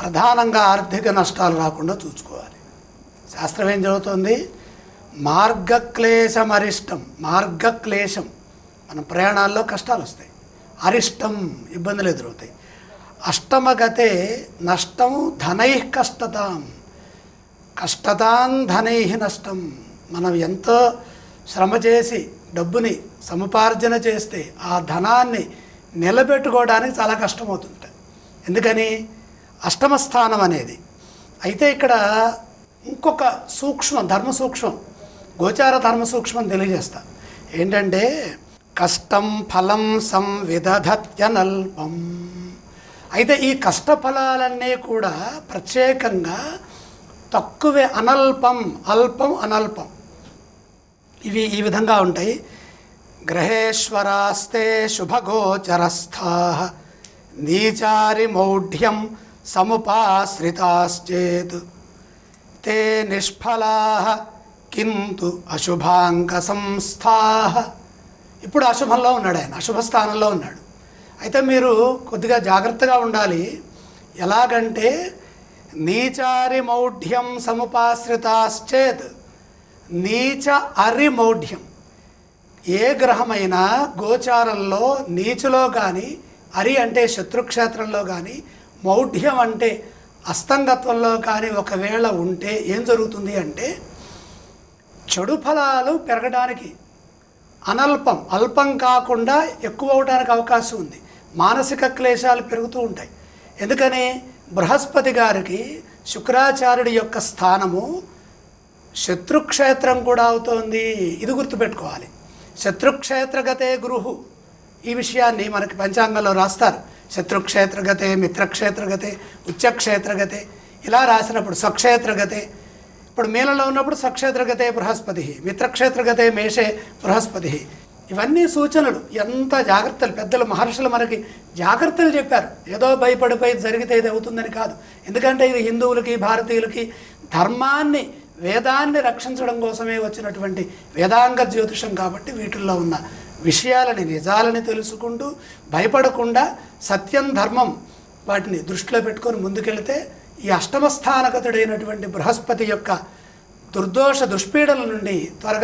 ప్రధానంగా ఆర్థిక నష్టాలు రాకుండా చూసుకోవాలి. శాస్త్రం ఏం చదువుతుంది? మార్గక్లేశం అరిష్టం మార్గక్లేశం. మన ప్రయాణాల్లో కష్టాలు వస్తాయి. అరిష్టం ఇబ్బందులు ఎదురవుతాయి. అష్టమగతే నష్టం ధనై కష్టతాం. కష్టతాం ధనై నష్టం. మనం ఎంతో శ్రమ చేసి డబ్బుని సముపార్జన చేస్తే ఆ ధనాన్ని నిలబెట్టుకోవడానికి చాలా కష్టమవుతుంది ఎందుకని? అష్టమ స్థానం అనేది. అయితే ఇక్కడ ఇంకొక సూక్ష్మం ధర్మ సూక్ష్మం గోచార ధర్మ సూక్ష్మం తెలియజేస్తా. ఏంటంటే కష్టం ఫలం సంవిదధత్యనల్పం అయితే ఈ కష్టఫలాలన్నీ కూడా ప్రత్యేకంగా తక్కువే అనల్పం అల్పం అనల్పం. ఇవి ఈ విధంగా ఉంటాయి. గ్రహేశ్వరాస్తే శుభగోచరస్థా నీచారి మౌఢ్యం సముపాశ్రితాశ్చేత్. తే నిష్ఫలా కింటు అశుభాంక సంస్థా ఇప్పుడు అశుభంలో ఉన్నాడు ఆయన అశుభ స్థానంలో ఉన్నాడు. అయితే మీరు కొద్దిగా జాగ్రత్తగా ఉండాలి. ఎలాగంటే నీచారి మౌఢ్యం సముపాశ్రితాశ్చేత్. నీచ అరిమౌఢ్యం. ఏ గ్రహమైనా గోచారంలో నీచులో కానీ అరి అంటే శత్రుక్షేత్రంలో కానీ మౌఢ్యం అంటే అస్తంగత్వంలో కానీ ఒకవేళ ఉంటే ఏం జరుగుతుంది అంటే చెడు ఫలాలు పెరగడానికి అనల్పం అల్పం కాకుండా ఎక్కువ అవడానికి అవకాశం ఉంది. మానసిక క్లేశాలు పెరుగుతూ ఉంటాయి. ఎందుకని? బృహస్పతి గారికి శుక్రాచార్యుడి యొక్క స్థానము శత్రుక్షేత్రం కూడా అవుతోంది. ఇది గుర్తుపెట్టుకోవాలి. శత్రుక్షేత్రగతే గురుహు ఈ విషయాన్ని మనకి పంచాంగంలో రాస్తారు. శత్రుక్షేత్రగతే మిత్రక్షేత్రగతే ఉచ్చక్షేత్రగతే ఇలా రాసినప్పుడు స్వక్షేత్రగతే. ఇప్పుడు మీలలో ఉన్నప్పుడు స్వక్షేత్రగతే బృహస్పతి మిత్రక్షేత్రగతే మేషే బృహస్పతి. ఇవన్నీ సూచనలు. ఎంత జాగ్రత్తలు. పెద్దలు మహర్షులు మనకి జాగ్రత్తలు చెప్పారు. ఏదో భయపడిపోయి జరిగితే ఇది అవుతుందని కాదు. ఎందుకంటే ఇది హిందువులకి భారతీయులకి ధర్మాన్ని వేదాన్ని రక్షించడం కోసమే వచ్చినటువంటి వేదాంగ జ్యోతిషం కాబట్టి వీటిల్లో ఉన్న విషయాలని నిజాలని తెలుసుకుంటూ భయపడకుండా సత్యం ధర్మం వాటిని దృష్టిలో పెట్టుకొని ముందుకెళితే ఈ అష్టమస్థానగతుడైనటువంటి బృహస్పతి యొక్క దుర్దోష దుష్పీడల నుండి త్వరగా